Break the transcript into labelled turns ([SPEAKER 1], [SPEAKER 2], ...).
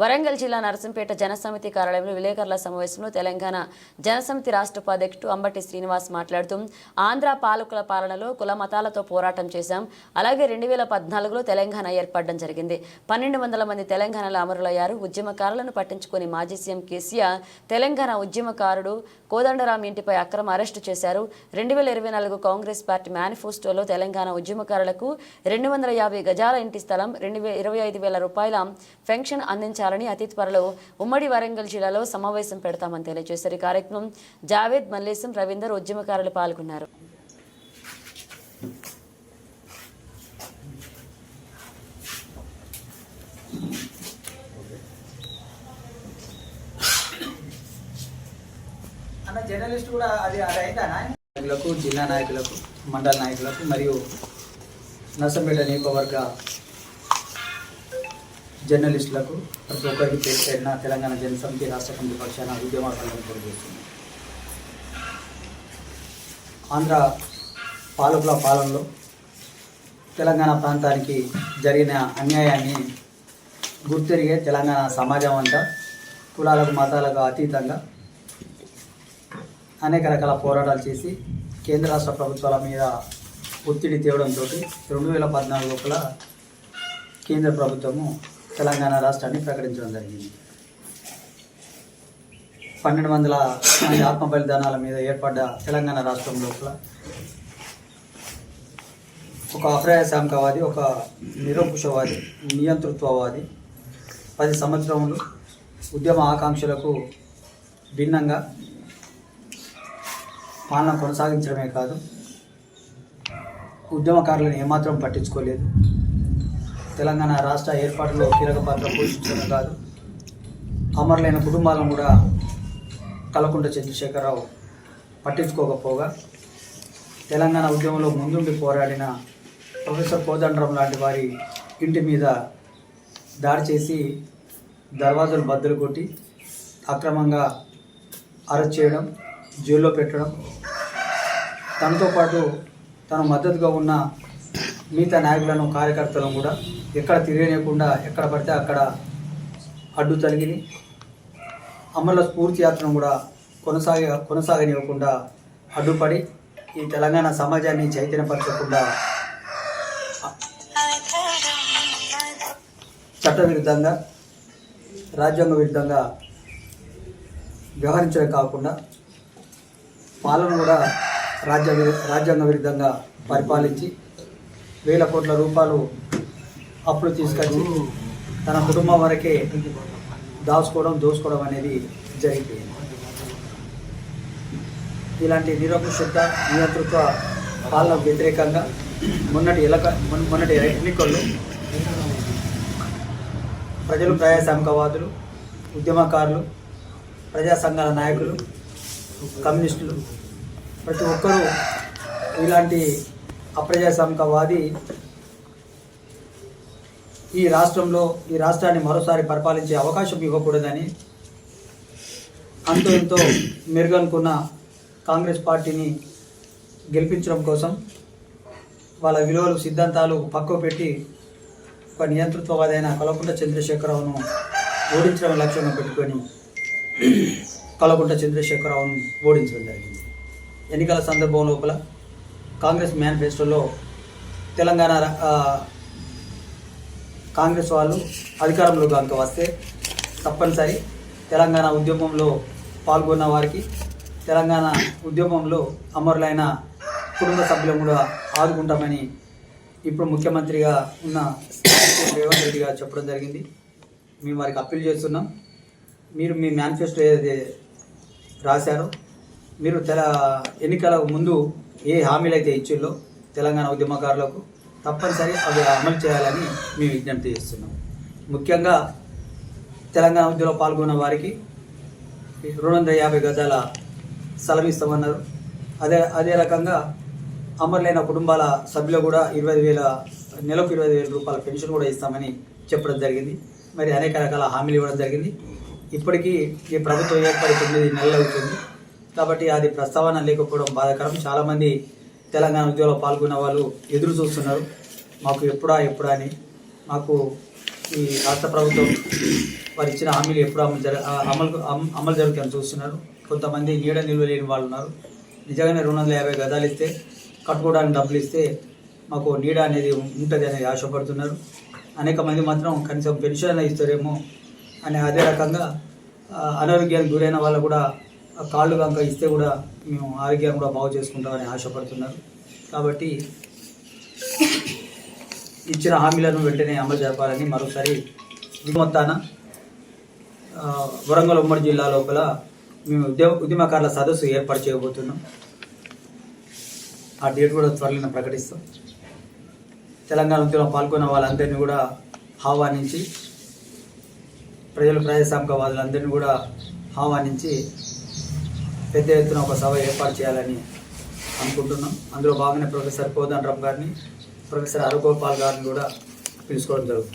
[SPEAKER 1] వరంగల్ జిల్లా నరసింపేట జనసమితి కార్యాలయంలో విలేకరుల సమావేశంలో తెలంగాణ జనసమితి రాష్ట్ర ఉపాధ్యక్షుడు అంబటి శ్రీనివాస్ మాట్లాడుతూ ఆంధ్ర పాలకుల పాలనలో కుల మతాలతో పోరాటం చేశాం. అలాగే రెండు వేల పద్నాలుగులో తెలంగాణ ఏర్పడడం జరిగింది. పన్నెండు వందల మంది తెలంగాణలో అమరులయ్యారు. ఉద్యమకారులను పట్టించుకుని మాజీ సీఎం కేసీఆర్ తెలంగాణ ఉద్యమకారుడు కోదండరాం ఇంటిపై అక్రమ అరెస్టు చేశారు. రెండు వేల ఇరవై నాలుగు కాంగ్రెస్ పార్టీ మేనిఫెస్టోలో తెలంగాణ ఉద్యమకారులకు రెండు వందల యాభై గజాల ఇంటి స్థలం రెండు వేల ఇరవై ఐదు వేల రూపాయల పెన్షన్ అందించారు. అందించాలని అతి త్వరలో ఉమ్మడి వరంగల్ జిల్లాలో సమావేశం పెడతామని తెలియజేశారు. ఈ కార్యక్రమం జావేద్ మల్లేశం రవీందర్ ఉద్యమకారులు పాల్గొన్నారు.
[SPEAKER 2] అన్న జర్నలిస్ట్ కూడా అది అది అయిందా నాయకులకు జిల్లా నాయకులకు మండల నాయకులకు మరియు నర్సంపేట నియోజకవర్గ జర్నలిస్టులకు ప్రతి ఒక్కరికి తెలిసిన తెలంగాణ జనసమితి రాష్ట్ర కమిటీ పక్షాన ఉద్యమాలను తెలియజేస్తుంది ఆంధ్ర పాలకుల పాలనలో తెలంగాణ ప్రాంతానికి జరిగిన అన్యాయాన్ని గుర్తెరిగే తెలంగాణ సమాజం అంతా కులాలకు మతాలకు అతీతంగా అనేక రకాల పోరాటాలు చేసి కేంద్ర రాష్ట్ర ప్రభుత్వాల మీద ఒత్తిడి తేవడంతో రెండు వేల పద్నాలుగు లోపల కేంద్ర ప్రభుత్వము తెలంగాణ రాష్ట్రాన్ని ప్రకటించడం జరిగింది. పన్నెండు వందల మంది ఆత్మ బలిదానాల మీద ఏర్పడ్డ తెలంగాణ రాష్ట్రం లోపల ఒక అప్రయాసాంకవాది ఒక నిరంకుశవాది నియంతృత్వవాది పది సంవత్సరములు ఉద్యమ ఆకాంక్షలకు భిన్నంగా పాలన కొనసాగించడమే కాదు ఉద్యమకారులను ఏమాత్రం పట్టించుకోలేదు. తెలంగాణ రాష్ట్ర ఏర్పాటులో కీలక పాత్ర పోషించడం కాదు. అమరులైన కుటుంబాలను కూడా కలకుంట చంద్రశేఖరరావు పట్టించుకోకపోగా తెలంగాణ ఉద్యమంలో ముందుండి పోరాడిన ప్రొఫెసర్ కోదండరం లాంటి వారి ఇంటి మీద దాడి చేసి దర్వాజలు బద్దలు కొట్టి అక్రమంగా అరెస్ట్ చేయడం జైల్లో పెట్టడం తనతో పాటు తన మద్దతుగా ఉన్న మిగతా నాయకులను కార్యకర్తలను కూడా ఎక్కడ తిరగనియకుండా ఎక్కడ పడితే అక్కడ అడ్డు తలిగిని అమరుల స్ఫూర్తి యాత్రను కూడా కొనసాగ కొనసాగనివ్వకుండా అడ్డుపడి ఈ తెలంగాణ సమాజాన్ని చైతన్యపరచకుండా చట్టవిరుద్ధంగా రాజ్యాంగ విరుద్ధంగా వ్యవహరించడం కాకుండా పాలన కూడా రాజ్యాంగ రాజ్యాంగ విరుద్ధంగా పరిపాలించి వేల కోట్ల రూపాయలు అప్పులు తీసుకొచ్చి తన కుటుంబం వరకే దాచుకోవడం దోచుకోవడం అనేది జరిగిపోయింది. ఇలాంటి నిరకుశత నియంతృత్వ పాలన వ్యతిరేకంగా మొన్నటి ఎలక మొన్నటి ఎన్నికల్లో ప్రజలు ప్రజాస్వామికవాదులు ఉద్యమకారులు ప్రజా సంఘాల నాయకులు కమ్యూనిస్టులు ప్రతి ఒక్కరూ ఇలాంటి అప్రజాస్వామికవాది ఈ రాష్ట్రంలో ఈ రాష్ట్రాన్ని మరోసారి పరిపాలించే అవకాశం ఇవ్వకూడదని అంతో ఎంతో మెరుగనుకున్న కాంగ్రెస్ పార్టీని గెలిపించడం కోసం వాళ్ళ విలువలు సిద్ధాంతాలు పక్కకు పెట్టి ఒక నియంతృత్వవాదైన కలకుంట చంద్రశేఖరరావును ఓడించడం లక్ష్యంగా పెట్టుకొని కలకుంట చంద్రశేఖరరావును ఓడించడం జరిగింది. ఎన్నికల సందర్భం లోపల కాంగ్రెస్ మేనిఫెస్టోలో తెలంగాణ కాంగ్రెస్ వాళ్ళు అధికారంలో కనుక వస్తే తప్పనిసరి. తెలంగాణ ఉద్యమంలో పాల్గొన్న వారికి తెలంగాణ ఉద్యమంలో అమరులైన కుటుంబ సభ్యులను కూడా ఆదుకుంటామని ఇప్పుడు ముఖ్యమంత్రిగా ఉన్న రేవంత్ రెడ్డి గారు చెప్పడం జరిగింది. మేము వారికి అప్పీల్ చేస్తున్నాం. మీరు మీ మేనిఫెస్టో ఏదైతే రాశారో మీరు తెల ఎన్నికల ముందు ఏ హామీలు అయితే ఇచ్చిల్లో తెలంగాణ ఉద్యమకారులకు తప్పనిసరి అవి అమలు చేయాలని మేము విజ్ఞప్తి చేస్తున్నాం. ముఖ్యంగా తెలంగాణ ఉద్యమంలో పాల్గొన్న వారికి రెండు వందల యాభై గజాల స్థలం ఇస్తామన్నారు. అదే అదే రకంగా అమరులైన కుటుంబాల సభ్యులు కూడా ఇరవై వేల నెలకు ఇరవై వేల రూపాయల పెన్షన్ కూడా ఇస్తామని చెప్పడం జరిగింది. మరి అనేక రకాల హామీలు ఇవ్వడం జరిగింది. ఇప్పటికీ ఈ ప్రభుత్వం ఏర్పడి తొమ్మిది నెలలు అవుతుంది. కాబట్టి అది ప్రస్తావన లేకపోవడం బాధాకరం. చాలామంది తెలంగాణ ఉద్యోగంలో పాల్గొన్న వాళ్ళు ఎదురు చూస్తున్నారు. మాకు ఎప్పుడా ఎప్పుడా అని. మాకు ఈ రాష్ట్ర ప్రభుత్వం వారు ఇచ్చిన హామీలు ఎప్పుడు అమలు జర అమలు అమలు జరుగుతాయని చూస్తున్నారు. కొంతమంది నీడ నిల్వ లేని వాళ్ళు ఉన్నారు. నిజంగానే రెండు వందల యాభై గదాలు ఇస్తే కట్టుకోవడానికి డబ్బులు ఇస్తే మాకు నీడ అనేది ఉంటుంది అనేది ఆశపడుతున్నారు. అనేక మంది మాత్రం కనీసం పెన్షన్ అయినా ఇస్తారేమో అనే అదే రకంగా అనారోగ్యానికి గురైన వాళ్ళు కూడా కాళ్ళు కనుక ఇస్తే కూడా మేము ఆరోగ్యం కూడా బాగు చేసుకుంటామని ఆశపడుతున్నారు. కాబట్టి ఇచ్చిన హామీలను వెంటనే అమలు జరపాలని మరోసారి మొత్తాన వరంగల్ ఉమ్మడి జిల్లా లోపల మేము ఉద్యమ ఉద్యమకారుల సదస్సు ఏర్పాటు చేయబోతున్నాం. ఆ డేట్ కూడా త్వరలో ప్రకటిస్తాం. తెలంగాణ ఉద్యమంలో పాల్గొన్న వాళ్ళందరినీ కూడా ఆహ్వానించి ప్రజల ప్రజాస్వామికవాదులందరినీ కూడా ఆహ్వానించి పెద్ద ఎత్తున ఒక సభ ఏర్పాటు చేయాలని అనుకుంటున్నాం. అందులో భాగంగా ప్రొఫెసర్ కోదండరామ్ గారిని ప్రొఫెసర్ అరుగోపాల్ గారిని కూడా పిలుచుకోవడం జరుగుతుంది.